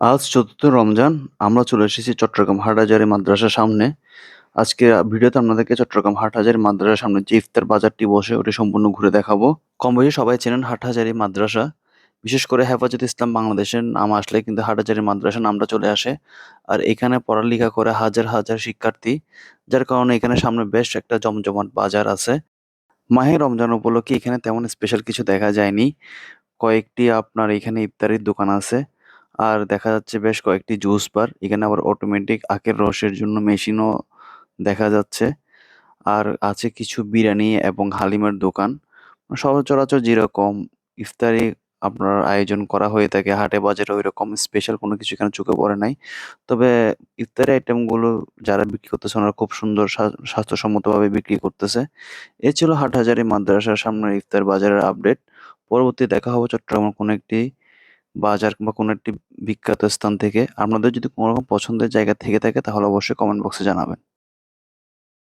আজ চতুর্থ রমজান, আমরা চলে এসেছি চট্টগ্রাম হাটহাজারী মাদ্রাসার সামনে। আজকে ভিডিওতে আপনাদেরকে চট্টগ্রাম হাটহাজারী মাদ্রাসার সামনে যে ইফতার বাজারটি বসে, ওটি সম্পূর্ণ ঘুরে দেখাবো। কম বেশি সবাই চেনেন হাটহাজারী মাদ্রাসা। বিশেষ করে হেফাজত ইসলাম বাংলাদেশের নাম আসলে কিন্তু হাটহাজারী মাদ্রাসা নামটা চলে আসে। আর এখানে পড়ালেখা করে হাজার হাজার শিক্ষার্থী, যার কারণে এখানে সামনে বেশ একটা জমজমাট বাজার আছে। মাহে রমজান উপলক্ষে এখানে তেমন স্পেশাল কিছু দেখা যায়নি। কয়েকটি আপনার এখানে ইফতারির দোকান আছে। আর দেখা যাচ্ছে বেশ কয়েকটি জুস বার। এখানে আবার অটোমেটিক আখের রসের জন্য মেশিনও দেখা যাচ্ছে। আর আছে কিছু বিরিয়ানি এবং হালিমের দোকান। সচরাচর যেরকম ইফতারি আপনার আয়োজন করা হয়ে থাকে, হাটে বাজারে ওই রকম স্পেশাল কোনো কিছু এখানে চোখে পড়ে নাই। তবে ইফতারি আইটেমগুলো যারা বিক্রি করতেছে ওনারা খুব সুন্দর স্বা- স্বাস্থ্যসম্মতভাবে বিক্রি করতেছে। এ ছিল হাটহাজারী মাদ্রাসার সামনের ইফতার বাজারের আপডেট পরবর্তী দেখা হবে চট্টগ্রামের কোনো একটি বাজার কিংবা কোনো একটি বিখ্যাত স্থান থেকে আপনাদের যদি কোনোরকম পছন্দের জায়গা থেকে থাকে, তাহলে অবশ্যই কমেন্ট বক্সে জানাবেন।